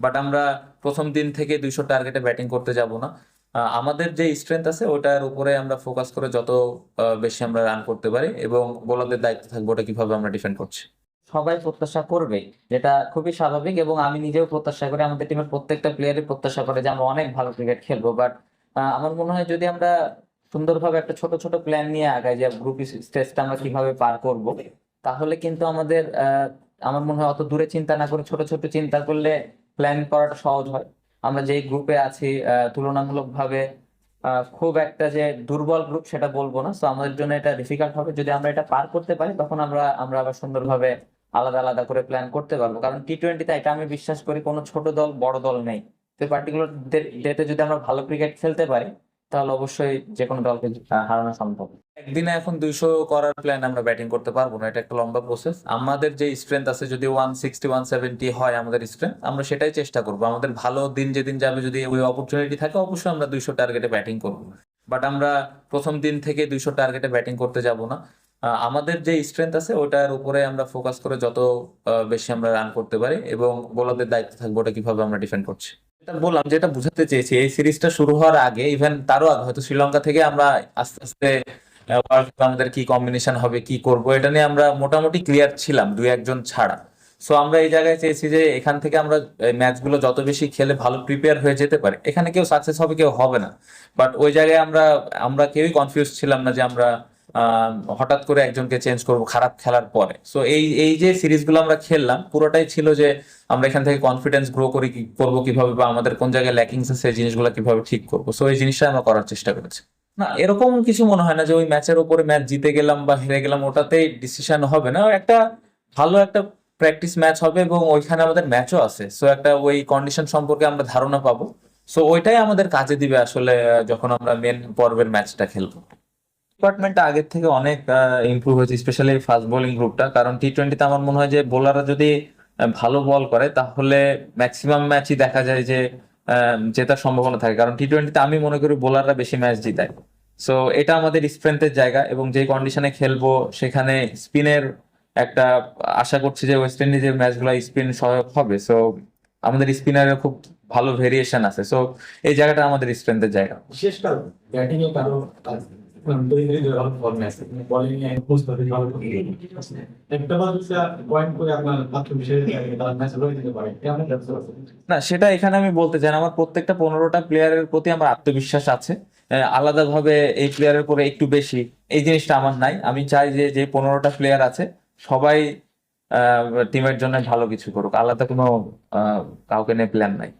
But আমরা প্রথম দিন থেকে দুইশো টার্গেটে ব্যাটিং করতে যাব না। আমাদের যে স্ট্রেংথ আছে, ওটার উপরে আমরা ফোকাস করে যত বেশি আমরা রান করতে পারি এবং বোলারদের দায়িত্ব থাকবে ওটা কীভাবে আমরা ডিফেন্ড করছি। সবাই প্রত্যাশা করবে, যেটা খুবই স্বাভাবিক এবং আমি নিজেও প্রত্যাশা করি, আমাদের টিমের প্রত্যেকটা প্লেয়ারই প্রত্যাশা করে যে আমরা অনেক ভালো ক্রিকেট খেলব। বাট আমার মনে হয় যদি আমরা সুন্দরভাবে একটা ছোট ছোট প্ল্যান নিয়ে আগাই যে গ্রুপ স্টেজটা আমরা কীভাবে পার করব, তাহলে কিন্তু আমাদের আমার মনে হয় অত দূরে চিন্তা না করে ছোট ছোট চিন্তা করলে প্ল্যান করাটা সহজ হয়। আমরা যেই গ্রুপে আছি তুলনামূলকভাবে খুব একটা যে দুর্বল গ্রুপ সেটা বলব না। তো আমাদের জন্য এটা ডিফিকাল্ট হবে। যদি আমরা এটা পার করতে পারি, তখন আমরা আমরা আবার সুন্দরভাবে আলাদা আলাদা করে প্ল্যান করতে পারব। কারণ টি টোয়েন্টিতে এটা আমি বিশ্বাস করি, কোনো ছোট দল, বড় দল নেই। তো পার্টিকুলার ডেতে যদি আমরা ভালো ক্রিকেট খেলতে পারি তাহলে অবশ্যই যে কোনো দলকে হারানো সম্ভব। একদিনে এখন দুইশো করার প্ল্যান আমরা ব্যাটিং করতে পারব না, এটা একটা লম্বা প্রসেস আমাদের যে স্ট্রেংথ আছে, যদি ওয়ান সিক্সটি ওয়ান সেভেন্টি হয় আমাদের স্ট্রেংথ আমরা সেটাই চেষ্টা করব। আমাদের ভালো দিন যেদিন যাবে, যদি ওই অপরচুনিটি থাকে, অবশ্যই আমরা দুইশো টার্গেটে ব্যাটিং করব। বাট আমরা প্রথম দিন থেকে দুইশো টার্গেটে ব্যাটিং করতে যাব না। আমাদের যে স্ট্রেংথ আছে, ওটার উপরে আমরা ফোকাস করে যত বেশি আমরা রান করতে পারি এবং বোলারদের দায়িত্ব থাকবে ওটা কীভাবে আমরা ডিফেন্ড করছি। বললাম যেটা বুঝাতে চেয়েছি। এই সিরিজটা শুরু হওয়ার আগে ইভেন তারও আগে, হয়তো শ্রীলঙ্কা থেকে আমরা আস্তে আস্তে আমাদের কি কম্বিনেশন হবে, কি করব, এটা নিয়ে আমরা মোটামুটি ক্লিয়ার ছিলাম, দুই একজন ছাড়া। সো আমরা এই জায়গায় চেয়েছি যে এখান থেকে আমরা ম্যাচগুলো যত বেশি খেলে ভালো প্রিপেয়ার হয়ে যেতে পারে। এখানে কেউ সাকসেস হবে, কেউ হবে না। বাট ওই জায়গায় আমরা আমরা কেউই কনফিউজ ছিলাম না যে আমরা হঠাৎ করে একজনকে চেঞ্জ করব খারাপ খেলার পরে। সো এই এই যে সিরিজগুলো আমরা খেললাম, পুরোটাই ছিল যে আমরা এখান থেকে কনফিডেন্স গ্রো করি করব কীভাবে বা আমাদের কোন জায়গায় ল্যাকিংস আছে সেই জিনিসগুলো কীভাবে ঠিক করব। সো এই জিনিসটা আমরা করার চেষ্টা করেছি। না, এরকম কিছু মনে হয় না যে ওই ম্যাচের উপরে ম্যাচ জিতে গেলাম বা হেরে গেলাম, ওটাতেই ডিসিশন হবে না। একটা ভালো একটা প্র্যাকটিস ম্যাচ হবে এবং ওইখানে আমাদের ম্যাচও আছে। সো একটা ওই কন্ডিশন সম্পর্কে আমরা ধারণা পাবো। সো ওইটাই আমাদের কাজে দিবে আসলে যখন আমরা মেন পর্বের ম্যাচটা খেলব। ডিপার্টমেন্টটা আগের থেকে অনেক ইমপ্রুভ হয়েছে স্পেশালি ফাস্ট বোলিং গ্রুপটা কারণ টি টোয়েন্টিতে আমার মনে হয় যে বোলাররা যদি ভালো বল করে, তাহলে ম্যাক্সিমাম ম্যাচই দেখা যায় যে জেতার সম্ভাবনা থাকে। কারণ টি টোয়েন্টিতে আমি মনে করি বোলাররা বেশি ম্যাচ জিতায়। সো এটা আমাদের স্ট্রেংথের জায়গা এবং যে কন্ডিশনে খেলব, সেখানে স্পিনের একটা আশা করছি যে ওয়েস্ট ইন্ডিজের ম্যাচগুলো স্পিন সহায়ক হবে। সো আমাদের স্পিনারের খুব ভালো ভেরিয়েশন আছে। সো এই জায়গাটা আমাদের স্ট্রেংথের জায়গা। বিশেষ কারণ ব্যাটিং এ কারও আছে। না, সেটা এখানে আমি বলতে চাই আমার প্রত্যেকটা পনেরোটা প্লেয়ারের প্রতি আমার আত্মবিশ্বাস আছে। আলাদাভাবে এই প্লেয়ারের পরে একটু বেশি। এই জিনিসটা আমার নাই। আমি চাই যে যে পনেরোটা প্লেয়ার আছে, সবাই টিমের জন্য ভালো কিছু করুক। আলাদা কোনো কাউকে নিয়ে প্ল্যান নাই।